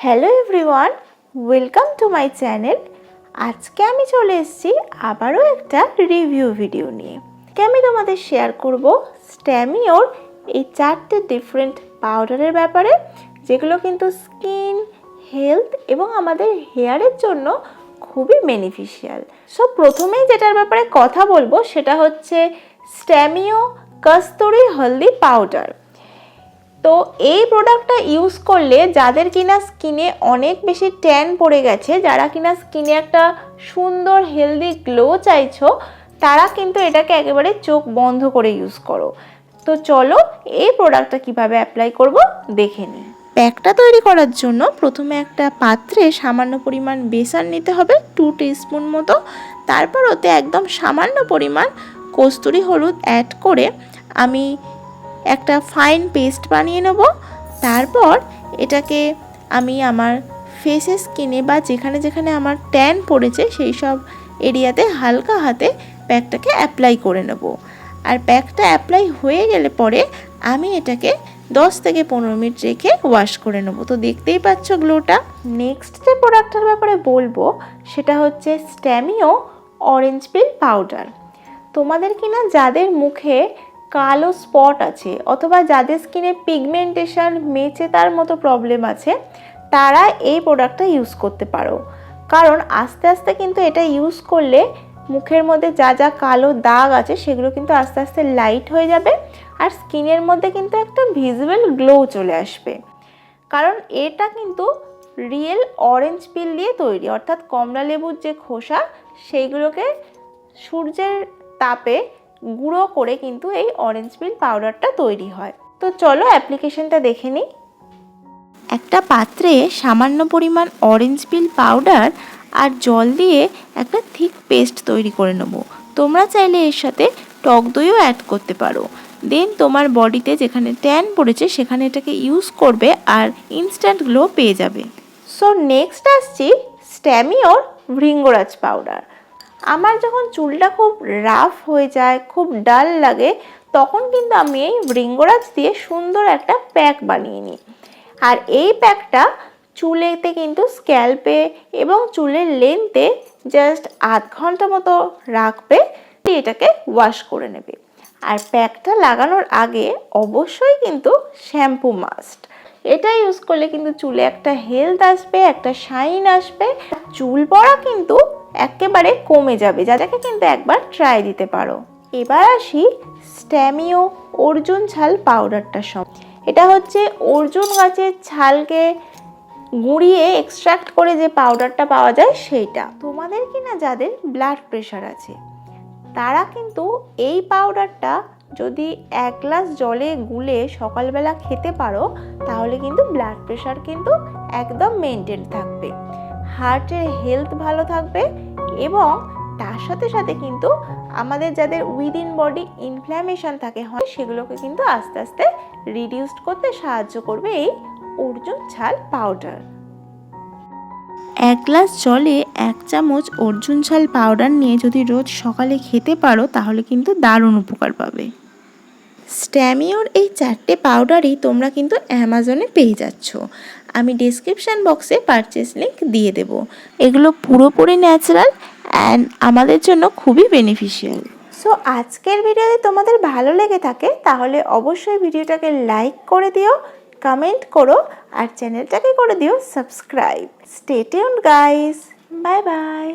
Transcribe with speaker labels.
Speaker 1: Hello everyone welcome to my channel আজকে আমি চলে এসেছি আবারও একটা রিভিউ ভিডিও নিয়ে। আজকে আমি তোমাদের শেয়ার করব স্ট্যামিওর এই চারটে ডিফারেন্ট পাউডারের ব্যাপারে, যেগুলো কিন্তু স্কিন হেলথ এবং আমাদের হেয়ারের জন্য খুবই বেনিফিশিয়াল সো প্রথমেই যেটার ব্যাপারে কথা বলব সেটা হচ্ছে স্ট্যামিও কস্তুরি হলদি পাউডার তো এই প্রোডাক্টটা ইউজ করলে যাদের কিনা স্কিনে অনেক বেশি ট্যান পড়ে গেছে, যারা কিনা স্কিনে একটা সুন্দর হেলদি গ্লো চাইছো, তারা কিন্তু এটাকে একেবারে চোখ বন্ধ করে ইউজ করো। তো চলো এই প্রোডাক্টটা কীভাবে অ্যাপ্লাই করব দেখে নিই। প্যাকটা তৈরি করার জন্য প্রথমে একটা পাত্রে সামান্য পরিমাণ বেসন নিতে হবে টু স্পুন মতো। তারপর ওতে একদম সামান্য পরিমাণ কস্তুরি হলুদ অ্যাড করে আমি একটা ফাইন পেস্ট বানিয়ে নেব। তারপর এটাকে আমি আমার ফেসে স্কিনে বা যেখানে যেখানে আমার ট্যান পড়েছে সেই সব এরিয়াতে হালকা হাতে প্যাকটাকে অ্যাপ্লাই করে নেব। আর প্যাকটা অ্যাপ্লাই হয়ে গেলে পরে আমি এটাকে দশ থেকে পনেরো মিনিট রেখে ওয়াশ করে নেব। তো দেখতেই পাচ্ছ গ্লোটা নেক্সট যে প্রোডাক্টটার ব্যাপারে বলব, সেটা হচ্ছে স্ট্যামিও অরেঞ্জ পিল পাউডার তোমাদের কিনা যাদের মুখে কালো স্পট আছে অথবা যাদের স্কিনে পিগমেন্টেশন মেচে তার মতো প্রবলেম আছে, তারা এই প্রোডাক্টটা ইউজ করতে পারো। কারণ আস্তে আস্তে কিন্তু এটা ইউজ করলে মুখের মধ্যে যা যা কালো দাগ আছে সেগুলো কিন্তু আস্তে আস্তে লাইট হয়ে যাবে আর স্কিনের মধ্যে কিন্তু একটা ভিজিবল গ্লো চলে আসবে। কারণ এটা কিন্তু রিয়েল অরেঞ্জ পিল দিয়ে তৈরি, অর্থাৎ কমলা লেবুর যে খোসা, সেইগুলোকে সূর্যের তাপে গুঁড়ো করে কিন্তু এই অরেঞ্জ পিল পাউডারটা তৈরি হয়। তো চলো অ্যাপ্লিকেশনটা দেখে নিই। একটা পাত্রে সামান্য পরিমাণ অরেঞ্জ পিল পাউডার আর জল দিয়ে একটা থিক পেস্ট তৈরি করে নেব। তোমরা চাইলে এর সাথে টক দইও অ্যাড করতে পারো। দেন তোমার বডিতে যেখানে ট্যান পড়েছে, সেখানে এটাকে ইউজ করবে আর ইনস্ট্যান্ট গ্লো পেয়ে যাবে। সো নেক্সট আসছি স্ট্যামিওর ভৃঙ্গরাজ পাউডার আমার যখন চুলটা খুব রাফ হয়ে যায়, খুব ডাল লাগে, তখন কিন্তু আমি এই ভৃঙ্গরাজ দিয়ে সুন্দর একটা প্যাক বানিয়ে নিই। আর এই প্যাকটা চুলেতে কিন্তু স্ক্যাল্পে এবং চুলের লেন্থে জাস্ট আধ ঘণ্টা মতো রাখবে, দিয়ে এটাকে ওয়াশ করে নেবে। আর প্যাকটা লাগানোর আগে অবশ্যই কিন্তু শ্যাম্পু মাস্ট এটা ইউজ করলে কিন্তু চুলে একটা হেলথ আসবে, একটা শাইন আসবে। চুল পড়া কিন্তু একেবারে কমে যাবে, যাদেরকে কিন্তু একবার ট্রাই দিতে পারো। এবার আসি স্ট্যামিও অর্জুন ছাল পাউডারটা সব এটা হচ্ছে অর্জুন গাছের ছালকে গুঁড়িয়ে এক্সট্রাক্ট করে যে পাউডারটা পাওয়া যায় সেইটা। তোমাদের কিনা যাদের ব্লাড প্রেশার আছে, তারা কিন্তু এই পাউডারটা যদি এক গ্লাস জলে গুলে সকালবেলা খেতে পারো, তাহলে কিন্তু ব্লাড প্রেশার কিন্তু একদম মেনটেন থাকবে। হার্টের হেলথ ভালো থাকবে এবং তার সাথে সাথে কিন্তু আমাদের যাদের উইদিন বডি ইনফ্ল্যামেশন থাকে, হয়, সেগুলোকে কিন্তু আস্তে আস্তে রিডিউসড করতে সাহায্য করবে এই অর্জুন ছাল পাউডার এক গ্লাস জলে এক চামচ অর্জুন ছাল পাউডার নিয়ে যদি রোজ সকালে খেতে পারো, তাহলে কিন্তু দারুণ উপকার পাবে। স্ট্যামিওর এই চারটে পাউডারই তোমরা কিন্তু অ্যামাজনে পেয়ে যাচ্ছ। আমি ডিসক্রিপশান বক্সে পারচেস লিঙ্ক দিয়ে দেব। এগুলো পুরোপুরি ন্যাচারাল অ্যান্ড আমাদের জন্য খুবই বেনিফিশিয়াল সো আজকের ভিডিওতে তোমাদের ভালো লেগে থাকে, তাহলে অবশ্যই ভিডিওটাকে লাইক করে দিও কমেন্ট করো, আর চ্যানেলটাকে করে দিও subscribe stay tuned guys bye bye